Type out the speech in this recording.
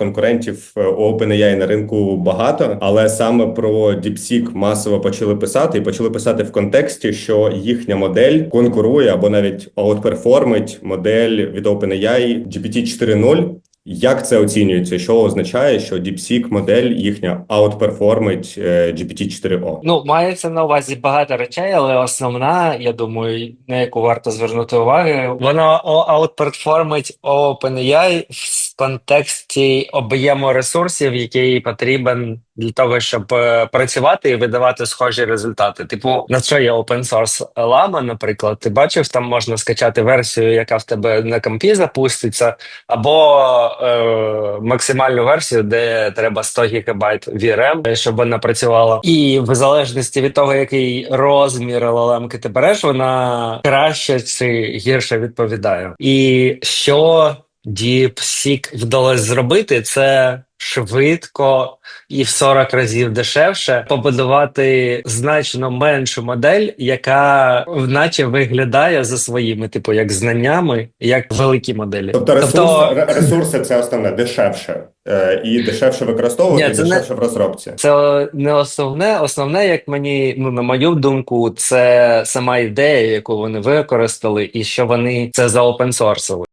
конкурентів е, OpenAI на ринку багато, але саме про DeepSeek масово почали писати і почали писати в контексті, що їхня модель конкурує або навіть аутперформить модель від OpenAI GPT 4.0. Як це оцінюється? Що означає, що DeepSeek модель їхня аутперформить е, GPT 4o? Ну, мається на увазі багато речей, але основна, я думаю, на яку варто звернути увагу, вона аутперформить OpenAI в контексті об'єму ресурсів, який потрібен для того, щоб е, працювати і видавати схожі результати. Типу, на що є open source Llama, наприклад, ти бачив, там можна скачати версію, яка в тебе на компі запуститься, або е, максимальну версію, де треба 100 гігабайт VRM, щоб вона працювала. І в залежності від того, який розмір LLM ти береш, вона краще чи гірше відповідає. І що DeepSeek вдалося зробити, це швидко і в 40 разів дешевше побудувати значно меншу модель, яка наче виглядає за своїми, типу, як знаннями, як великі моделі. Тобто ресурс, ре- ресурси це основне дешевше е, і дешевше використовувати, Ні, і це не- дешевше в розробці. Це не основне. Основне, як мені, ну на мою думку, це сама ідея, яку вони використали, і що вони це заопенсорсили.